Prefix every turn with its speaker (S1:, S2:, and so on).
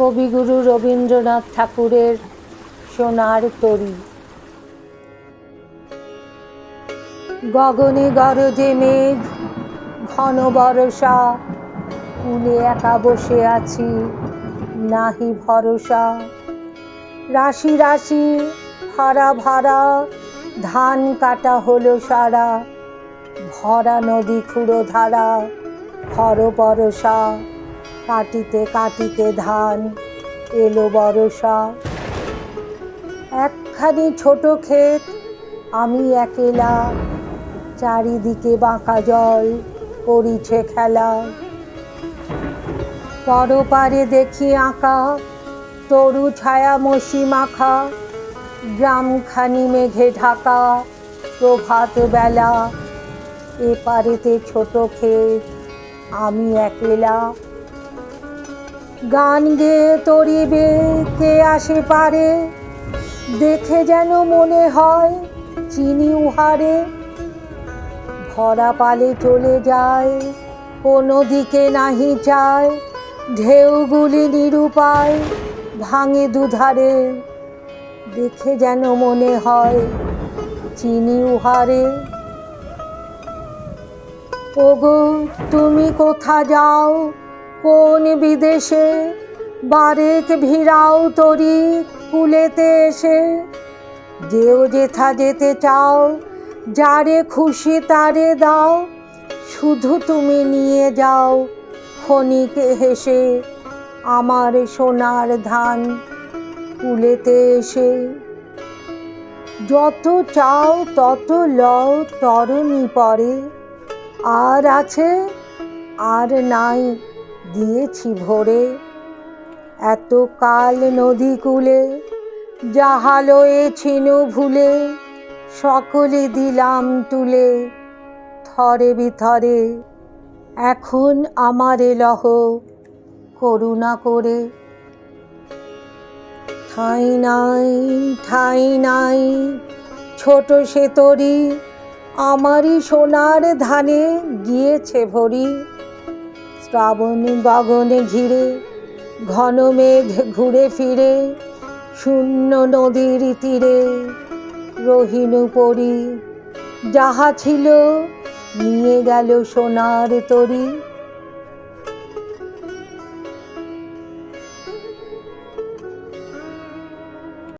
S1: কবিগুরু রবীন্দ্রনাথ ঠাকুরের সোনার তরী। গগনে গরজে মেঘ, ঘন বরষা কুলে একা বসে আছি, নাহি ভরসা। রাশি রাশি ভাড়া ভাড়া ধান কাটা হলো সারা, ভরা নদী খুঁড়ো ধারা হর বরসা কাটিতে কাটিতে ধান এলো বরসা একখানি ছোট ক্ষেত আমি একেলা, চারিদিকে বাঁকা জল করিছে খেলা। পরপারে দেখি আঁকা, তরু ছায়া মসি মাখা, গ্রামখানি মেঘে ঢাকা, প্রভাত বেলা। এপারেতে ছোট ক্ষেত আমি একেলা। গান গেয়ে তরিবে কে আসে পারে। দেখে যেন মনে হয় চিনি উহারে। ভরা পালে চলে যায়, কোনো দিকে নাহি চায়। ঢেউগুলি নিরুপায় ভাঙে দুধারে। দেখে যেন মনে হয় চিনি উহারে। ওগো, তুমি কোথা যাও? কোন বিদেশে? বারেক ভিড়াও তরি কুলেতে এসে। যেও যেথা যেতে চাও, যারে খুশি তারে দাও। শুধু তুমি নিয়ে যাও ক্ষণিকে হেসে, আমার সোনার ধান কুলেতে এসে। যত চাও, তত লও, তরণী পরে। আর আছে, আর নাই দিয়েছি ভরে। এত কাল নদী কূলে জাহালো এ ছিনু ভুলে, সকলে দিলাম তুলে। থরে বিথরে, এখন আমারে লহ করুণা করে। ঠাঁই নাই ঠাঁই নাই, ছোট সে তরি, আমারই সোনার ধানে গিয়েছে ভরি। শ্রাবণ গগনে ঘিরে, ঘন মেঘ ঘুরে ফিরে, শূন্য নদীর তীরে রহিনু পরি। যাহা ছিল নিয়ে গেল সোনার তরী।